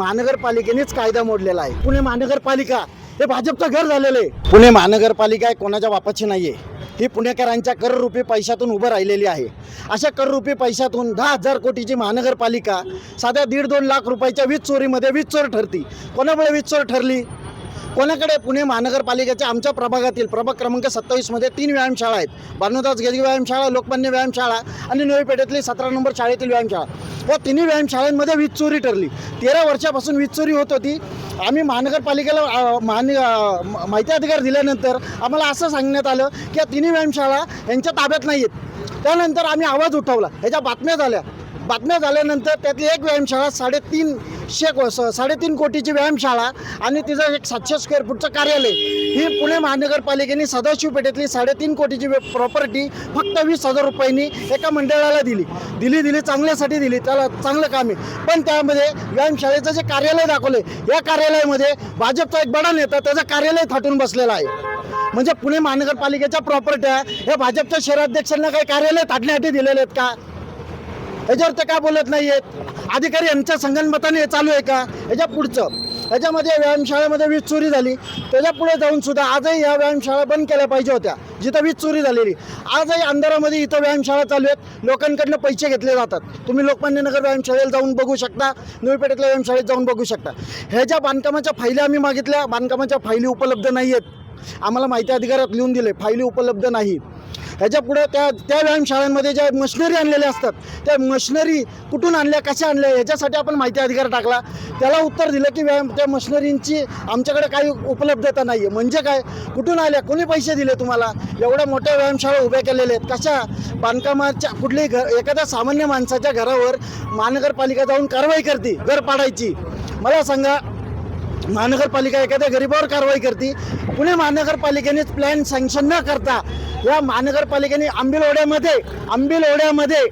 महानगरपालिकेनेच कायदा मोडलेला आहे. पुणे महानगरपालिका हे भाजपचं घर झालेलं आहे. पुणे महानगरपालिका आहे कोणाच्या बापाची नाही आहे ही पुणेकरांच्या कररूपी पैशातून उभं राहिलेली आहे. अशा कररूपी पैशातून दहा हजार कोटीची महानगरपालिका साध्या दीड दोन लाख रुपयाच्या वीज चोरीमध्ये वीज चोर ठरती. कोणामुळे वीज चोर ठरली? कोणाकडे? पुणे महानगरपालिकेच्या आमच्या प्रभागातील प्रभाग क्रमांक सत्तावीसमध्ये तीन व्यायामशाळा आहेत. भानुदास गेदी व्यायामशाळा लोकमान्य व्यायामशाळा आणि नवी पेठेतली सतरा नंबर शाळेतील व्यायामशाळा. या तिन्ही व्यायामशाळांमध्ये वीज चोरी ठरली. तेरा वर्षापासून वीज चोरी होत होती. आम्ही महानगरपालिकेला महान माहिती अधिकार दिल्यानंतर आम्हाला असं सांगण्यात आलं की या तिन्ही व्यायामशाळा यांच्या ताब्यात नाही आहेत त्यानंतर आम्ही आवाज उठवला. ह्याच्या बातम्या झाल्या. बातम्या झाल्यानंतर त्यातली एक व्यायामशाळा साडेतीन शेक साडेतीन कोटीची व्यायामशाळा आणि तिचं एक सातशे स्क्वेअर फूटचं कार्यालय. ही पुणे महानगरपालिकेने सदाशिव पेठेतली साडेतीन कोटीची प्रॉपर्टी फक्त वीस हजार रुपयांनी एका मंडळाला दिली. दिली दिली चांगल्यासाठी दिली. त्याला चांगलं काम आहे. पण त्यामध्ये व्यायामशाळेचं जे कार्यालय दाखवले या कार्यालयामध्ये भाजपचा एक बडा नेता त्याचं कार्यालय थाटून बसलेला आहे. म्हणजे पुणे महानगरपालिकेच्या प्रॉपर्ट्या हे भाजपच्या शहराध्यक्षांना काही कार्यालय थाटण्यासाठी दिलेले आहेत का? ह्याच्यावर ते का बोलत नाही आहेत अधिकारी यांच्या संगणमताने हे चालू आहे का? याच्या पुढचं. ह्याच्यामध्ये व्यायामशाळेमध्ये वीज चोरी झाली. त्याच्या पुढे जाऊन सुद्धा आजही या व्यायामशाळा बंद केल्या पाहिजे होत्या जिथं वीज चोरी झालेली. आजही अंधारामध्ये इथं व्यायामशाळा चालू आहेत. लोकांकडनं पैसे घेतले जातात. तुम्ही लोकमान्य नगर व्यायामशाळेला जाऊन बघू शकता. नवी पेठेतल्या व्यायामशाळेत जाऊन बघू शकता. ह्याच्या बांधकामाच्या फायली आम्ही मागितल्या. बांधकामाच्या फायली उपलब्ध नाही आहेत आम्हाला माहिती अधिकारात लिहून दिले फायली उपलब्ध नाही. ह्याच्या पुढे त्या त्या व्यायामशाळांमध्ये ज्या मशिनरी आणलेल्या असतात त्या मशिनरी कुठून आणल्या कशा आणल्या ह्याच्यासाठी आपण माहिती अधिकार टाकला. त्याला उत्तर दिलं की व्यायाम त्या मशिनरींची आमच्याकडे काही उपलब्धता नाही आहे म्हणजे काय? कुठून आल्या? कोणी पैसे दिले तुम्हाला? एवढ्या मोठ्या व्यायामशाळा उभ्या केलेल्या आहेत. कशा? बांधकामाच्या कुठल्याही घर एखाद्या सामान्य माणसाच्या घरावर महानगरपालिका जाऊन कारवाई करते घर पाडायची. मला सांगा महानगरपालिका एखाद्या गरीबावर कारवाई करते पुणे महानगरपालिकेनेच प्लॅन सँक्शन न करता या महानगरपालिकेने आंबिलओढ्यामध्ये आंबिलओढ्यामध्ये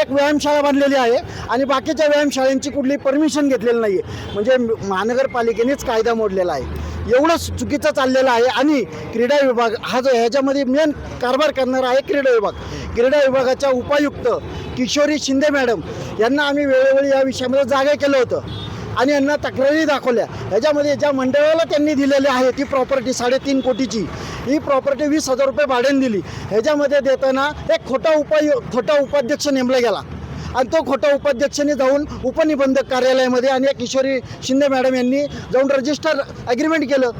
एक व्यायामशाळा बांधलेली आहे आणि बाकीच्या व्यायामशाळांची कुठली परमिशन घेतलेली नाही आहे म्हणजे महानगरपालिकेनेच कायदा मोडलेला आहे. एवढंच चुकीचं चाललेलं आहे आणि क्रीडा विभाग हा जो ह्याच्यामध्ये मेन कारभार करणारा आहे क्रीडा विभाग. क्रीडा विभागाच्या उपायुक्त किशोरी शिंदे मॅडम यांना आम्ही वेळोवेळी या विषयामध्ये जागा केलं होतं. आणि यांना तक्रारी दाखवल्या. ह्याच्यामध्ये ज्या मंडळाला त्यांनी दिलेली आहे ती प्रॉपर्टी साडेतीन कोटीची. ही प्रॉपर्टी वीस हजार रुपये भाड्याने दिली. ह्याच्यामध्ये देताना एक खोटा उपाय खोटा उपाध्यक्ष नेमला गेला. आणि तो खोटा उपाध्यक्षाने जाऊन उपनिबंधक कार्यालयामध्ये आणि एक किशोरी शिंदे मॅडम यांनी जाऊन रजिस्टर ॲग्रीमेंट केलं.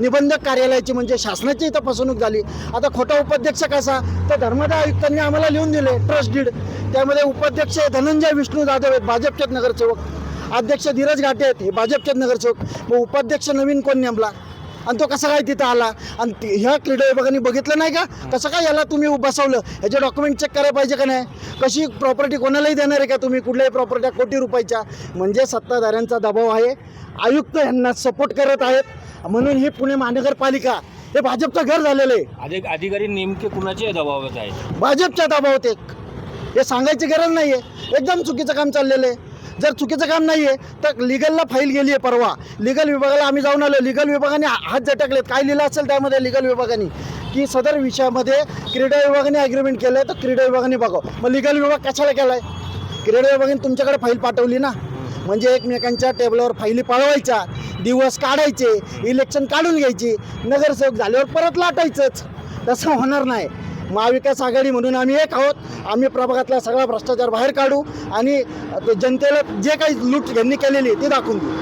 निबंधक कार्यालयाची म्हणजे शासनाची इथं फसवणूक झाली. आता खोटा उपाध्यक्ष कसा? तर धर्मदाय आयुक्तांनी आम्हाला लिहून दिले ट्रस्ट डीड त्यामध्ये उपाध्यक्ष धनंजय विष्णू जाधव आहेत भाजपचेच नगरसेवक. अध्यक्ष धीरज घाटे आहेत हे भाजपचेच नगरसेवक. मग उपाध्यक्ष नवीन कोण नेमला? आणि तो कसा काय तिथं आला? आणि ह्या क्रीडा विभागाने बघितलं नाही का? कसं काय याला तुम्ही बसवलं? ह्याचे डॉक्युमेंट चेक करायला पाहिजे का नाही? कशी प्रॉपर्टी कोणालाही देणार आहे का तुम्ही? कुठल्याही प्रॉपर्ट्या कोटी रुपयाच्या. म्हणजे सत्ताधाऱ्यांचा दबाव आहे. आयुक्त यांना सपोर्ट करत आहेत. म्हणून ही पुणे महानगरपालिका हे भाजपचं घर झालेलं आहे. अधिक अधिकारी नेमके कुणाचे दबावात आहेत? भाजपच्या दबावात एक. हे सांगायची गरज नाही आहे एकदम चुकीचं काम चाललेलं आहे. जर चुकीचं काम नाही आहे तर लिगलला फाईल गेली आहे परवा. लिगल विभागाला आम्ही जाऊन आलो. लिगल विभागाने हात झटकलेत. काय लिहिलं असेल त्यामध्ये लिगल विभागाने? की सदर विषयामध्ये क्रीडा विभागाने ॲग्रीमेंट केलं आहे तर क्रीडा विभागाने बघावं. मग लिगल विभाग कशाला केला आहे क्रीडा विभागाने तुमच्याकडे फाईल पाठवली ना? म्हणजे एकमेकांच्या टेबलावर फाईली पळवायच्या दिवस काढायचे इलेक्शन काढून घ्यायची नगरसेवक झाल्यावर परत लाटायचंच. तसं होणार नाही. महाविकास आघाडी म्हणून आम्ही एक आहोत. आम्ही प्रभागातला सगळा भ्रष्टाचार बाहेर काढू आणि जनतेला जे काही लूट यांनी केलेली ती ते दाखवून देऊ.